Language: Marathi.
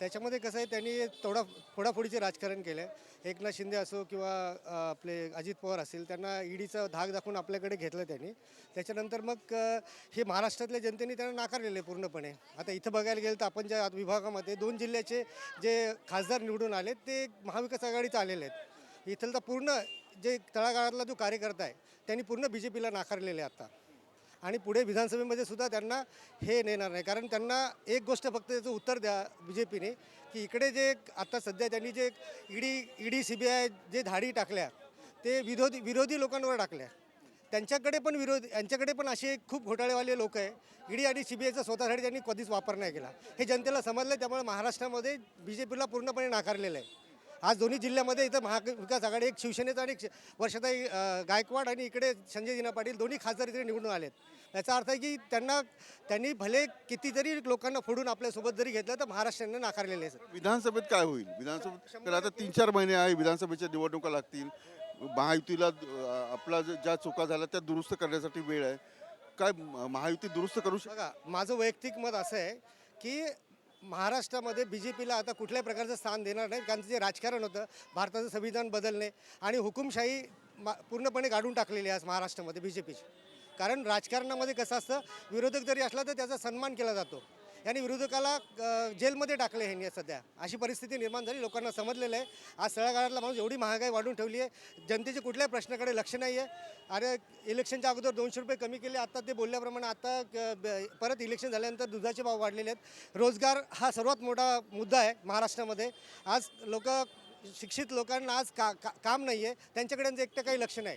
त्याच्यामध्ये कसं आहे त्यांनी थोडा फोडाफोडीचे राजकारण केलं आहे. एकनाथ शिंदे असो किंवा आपले अजित पवार असतील त्यांना ईडीचा धाक दाखवून आपल्याकडे घेतलं त्यांनी. त्याच्यानंतर मग हे महाराष्ट्रातल्या जनतेने त्यांना नाकारलेलं आहे पूर्णपणे. आता इथं बघायला गेलं तर आपण ज्या विभागामध्ये दोन जिल्ह्याचे जे खासदार निवडून आले ते महाविकास आघाडीचे आलेले आहेत. इथलं तर पूर्ण जे तळागाळातला जो कार्यकर्ता आहे त्यांनी पूर्ण बी जे पीला नाकारलेले आहे आता. आणि पुढे विधानसभेमध्ये सुद्धा त्यांना हे नेणार नाही. कारण त्यांना एक गोष्ट फक्त त्याचं उत्तर द्या बी जे पीने की इकडे जे आता सध्या त्यांनी जे ED ED C B I जे धाडी टाकल्या ते विरोधी विरोधी लोकांवर टाकल्या. त्यांच्याकडे पण विरोध यांच्याकडे पण असे खूप घोटाळेवाले लोक आहे. ईडी आणि सी बी आयचा स्वतःसाठी त्यांनी कधीच वापर नाही केला. हे जनतेला समजलं त्यामुळे महाराष्ट्रामध्ये बी जे पीला पूर्णपणे नाकारलेलं आहे. आज दोन्ही जिल्ह्यामध्ये इथं महाविकास आघाडी एक शिवसेनेचा आणि एक वर्षाताई गायकवाड आणि इकडे संजय दिना पाटील दोन्ही खासदार इकडे निवडून आलेत. याचा अर्थ आहे की त्यांना त्यांनी भले कितीतरी लोकांना फोडून आपल्यासोबत जरी घेतलं तर महाराष्ट्राने नाकारलेले आहे विधानसभेत काय होईल? विधानसभेत तर आता तीन चार महिने आहे विधानसभेच्या निवडणुका लागतील. महायुतीला आपला ज्या चुका झाल्या त्या दुरुस्त करण्यासाठी वेळ आहे. काय महायुती दुरुस्त करू शकते माझं वैयक्तिक मत असं आहे की महाराष्ट्रामध्ये बी जे पीला आता कुठल्याही प्रकारचं स्थान देणार नाही. कारण जे राजकारण होतं भारताचं संविधान बदलणे आणि हुकुमशाही मा पूर्णपणे गाडून टाकलेली आहे आज महाराष्ट्रामध्ये बी जे पीची कारण राजकारणामध्ये कसं असतं विरोधक जरी असला तर त्याचा सन्मान केला जातो. यांनी विरोधकाला जेलमध्ये टाकले ह्यांनी सध्या. अशी परिस्थिती निर्माण झाली लोकांना समजलेलं आहे. आज सळागाळातला माणूस एवढी महागाई वाढून ठेवली आहे. जनतेचे कुठल्याही प्रश्नाकडे लक्ष नाही आहे अरे इलेक्शनच्या अगोदर दोनशे रुपये कमी केले आता ते बोलल्याप्रमाणे आता ब- परत इलेक्शन झाल्यानंतर दुधाचे भाव वाढलेले आहेत. रोजगार हा सर्वात मोठा मुद्दा आहे महाराष्ट्रामध्ये. आज लोक शिक्षित लोकांना आज का का- काम नाही आहे त्यांच्याकडे एकटं काही लक्ष नाही.